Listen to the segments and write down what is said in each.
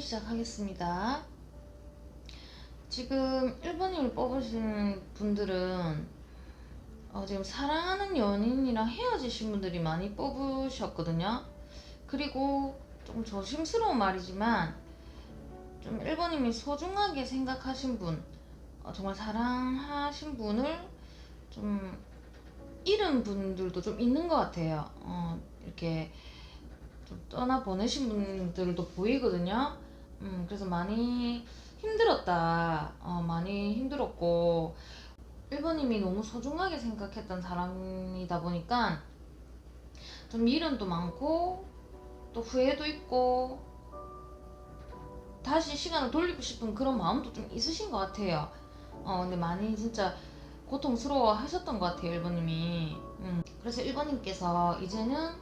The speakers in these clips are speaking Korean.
1번 리딩 시작하겠습니다. 지금 1번님을 뽑으신 분들은 어, 지금 사랑하는 연인이랑 헤어지신 분들이 많이 뽑으셨거든요. 그리고 좀 조심스러운 말이지만 좀 1번님이 소중하게 생각하신 분, 어, 정말 사랑하신 분을 좀 잃은 분들도 좀 있는 것 같아요. 어, 이렇게 좀 떠나 보내신 분들도 보이거든요. 음, 그래서 많이 힘들었다. 어, 많이 힘들었고, 1번님이 너무 소중하게 생각했던 사람이다 보니까, 좀 미련도 많고, 또 후회도 있고, 다시 시간을 돌리고 싶은 그런 마음도 좀 있으신 것 같아요. 어, 근데 많이 진짜 고통스러워 하셨던 것 같아요, 1번님이. 음, 그래서 1번님께서 이제는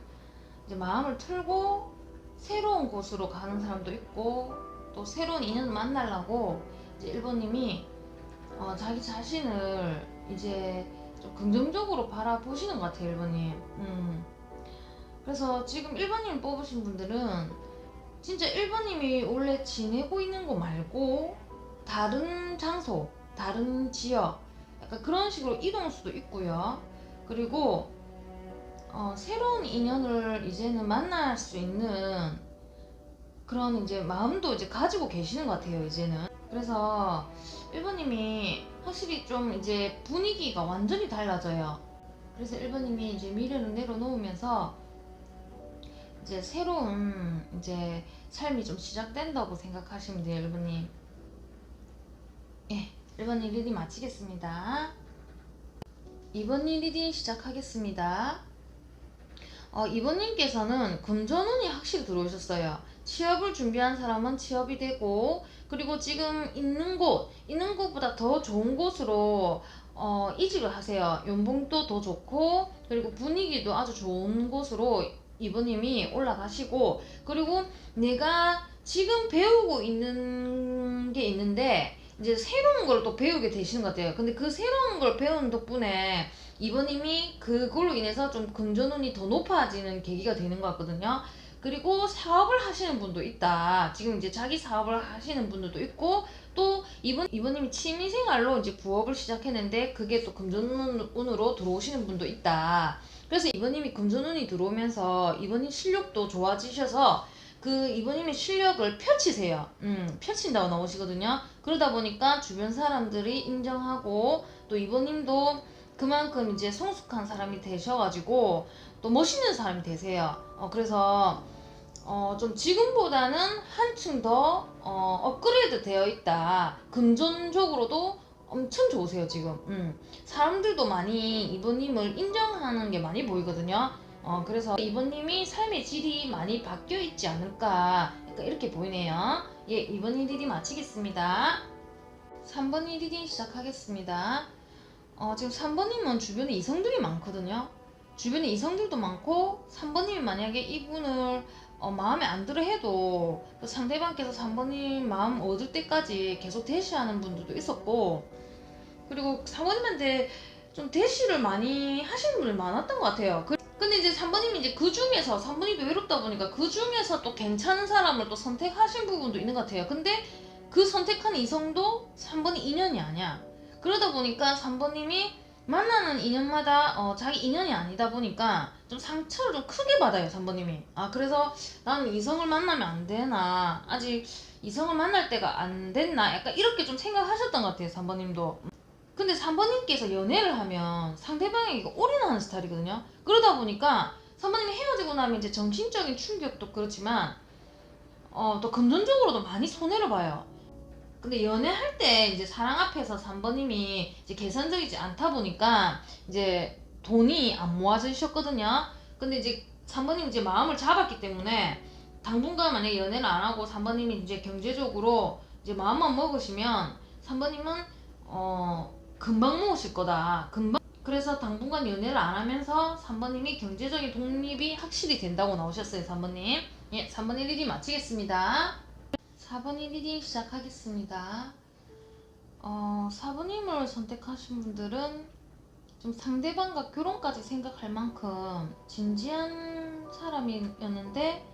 이제 마음을 틀고 새로운 곳으로 가는 사람도 있고 또 새로운 인연을 만나려고 이제 1번님이 어, 자기 자신을 이제 좀 긍정적으로 바라보시는 것 같아요 1번님 음. 그래서 지금 1번님 뽑으신 분들은 진짜 1번님이 원래 지내고 있는 곳 말고 다른 장소 다른 지역 약간 그런 식으로 이동할 수도 있고요 그리고 어, 새로운 인연을 이제는 만날 수 있는 그런 이제 마음도 이제 가지고 계시는 것 같아요, 이제는. 그래서 1번님이 확실히 좀 이제 분위기가 완전히 달라져요. 그래서 1번님이 이제 미래를 내려놓으면서 이제 새로운 이제 삶이 좀 시작된다고 생각하시면 돼요, 1번님. 예, 1번님 리딩 마치겠습니다. 2번님 리딩 시작하겠습니다. 어, 이번님께서는 금전운이 확실히 들어오셨어요. 취업을 준비한 사람은 취업이 되고, 그리고 지금 있는 곳, 있는 곳보다 더 좋은 곳으로 어, 이직을 하세요. 연봉도 더 좋고, 그리고 분위기도 아주 좋은 곳으로 이번님이 올라가시고, 그리고 내가 지금 배우고 있는 게 있는데, 이제 새로운 걸 또 배우게 되시는 것 같아요. 근데 그 새로운 걸 배우는 덕분에 이번님이 그걸로 인해서 좀 금전운이 더 높아지는 계기가 되는 것 같거든요. 그리고 사업을 하시는 분도 있다. 지금 이제 자기 사업을 하시는 분들도 있고 또 이번 이번님이 취미 생활로 이제 부업을 시작했는데 그게 또 금전운으로 들어오시는 분도 있다. 그래서 이번님이 금전운이 들어오면서 이번님 실력도 좋아지셔서 그 이번님의 실력을 펼치세요. 음, 펼친다고 나오시거든요. 그러다 보니까 주변 사람들이 인정하고 또 이번님도 그만큼 이제 성숙한 사람이 되셔가지고 또 멋있는 사람이 되세요. 어, 그래서 어, 좀 지금보다는 한층 더 어, 업그레이드 되어 있다. 금전적으로도 엄청 좋으세요 지금. 음. 사람들도 많이 이번님을 인정하는 게 많이 보이거든요. 어, 그래서 이번님이 삶의 질이 많이 바뀌어 있지 않을까 약간 이렇게 보이네요. 예, 이번 리딩 마치겠습니다. 3번 리딩 시작하겠습니다. 어, 지금 3번님은 주변에 이성들이 많거든요. 주변에 이성들도 많고 3번님이 만약에 이분을 어, 마음에 안 들어 해도 또 상대방께서 3번님 마음 얻을 때까지 계속 대시하는 분들도 있었고 그리고 3번님한테 좀 대시를 많이 하시는 분이 많았던 것 같아요. 그- 근데 이제 3번님이 이제 그 중에서 3번님도 외롭다 보니까 그 중에서 또 괜찮은 사람을 또 선택하신 부분도 있는 것 같아요. 근데 그 선택한 이성도 3번이 인연이 아니야. 그러다 보니까 3번님이 만나는 인연마다 어, 자기 인연이 아니다 보니까 좀 상처를 좀 크게 받아요 3번님이. 아 그래서 나는 이성을 만나면 안 되나? 아직 이성을 만날 때가 안 됐나? 약간 이렇게 좀 생각하셨던 것 같아요 3번님도. 근데 3번님께서 연애를 하면 상대방에게 올인하는 스타일이거든요. 그러다 보니까 3번님이 헤어지고 나면 이제 정신적인 충격도 그렇지만 어, 또 금전적으로도 많이 손해를 봐요 근데 연애할 때 이제 사랑 앞에서 3번님이 이제 계산적이지 않다 보니까 이제 돈이 안 모아지셨거든요. 근데 이제 3번님 이제 마음을 잡았기 때문에 당분간 만약에 연애를 안 하고 3번님이 이제 경제적으로 이제 마음만 먹으시면 3번님은 어 금방 모으실 거다. 금방 그래서 당분간 연애를 안 하면서 3번님이 경제적인 독립이 확실히 된다고 나오셨어요, 3번님. 예, 3번 1일이 마치겠습니다. 4번 1일이 시작하겠습니다. 어, 4번님을 선택하신 분들은 좀 상대방과 결혼까지 생각할 만큼 진지한 사람이었는데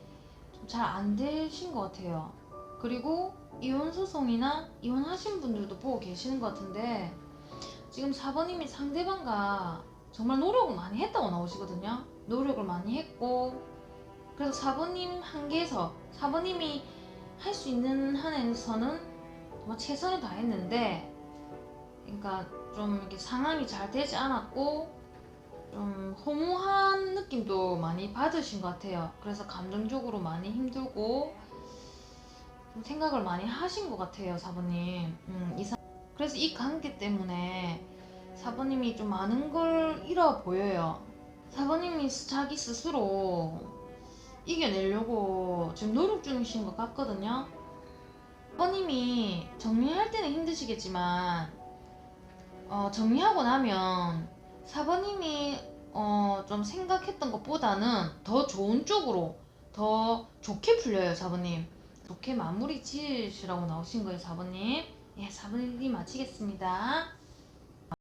좀잘안 되신 것 같아요. 그리고 이혼 소송이나 이혼하신 분들도 보고 계시는 것 같은데 지금 4번님이 상대방과 정말 노력을 많이 했다고 나오시거든요. 노력을 많이 했고 그래서 4번님 한계에서 4번님이 할 수 있는 한에서는 정말 최선을 다했는데 그러니까 좀 이렇게 상황이 잘 되지 않았고 좀 허무한 느낌도 많이 받으신 것 같아요. 그래서 감정적으로 많이 힘들고 좀 생각을 많이 하신 것 같아요, 사부님. 음, 이 사... 그래서 이 관계 때문에 사부님이 좀 많은 걸 잃어 보여요. 사부님이 스- 자기 스스로 이겨내려고 지금 노력 중이신 것 같거든요. 사부님이 정리할 때는 힘드시겠지만 어, 정리하고 나면 사부님이 어, 좀 생각했던 것보다는 더 좋은 쪽으로 더 좋게 풀려요, 사부님. 좋게 마무리 지으시라고 나오신 거예요, 사부님. 예, 사부님 마치겠습니다.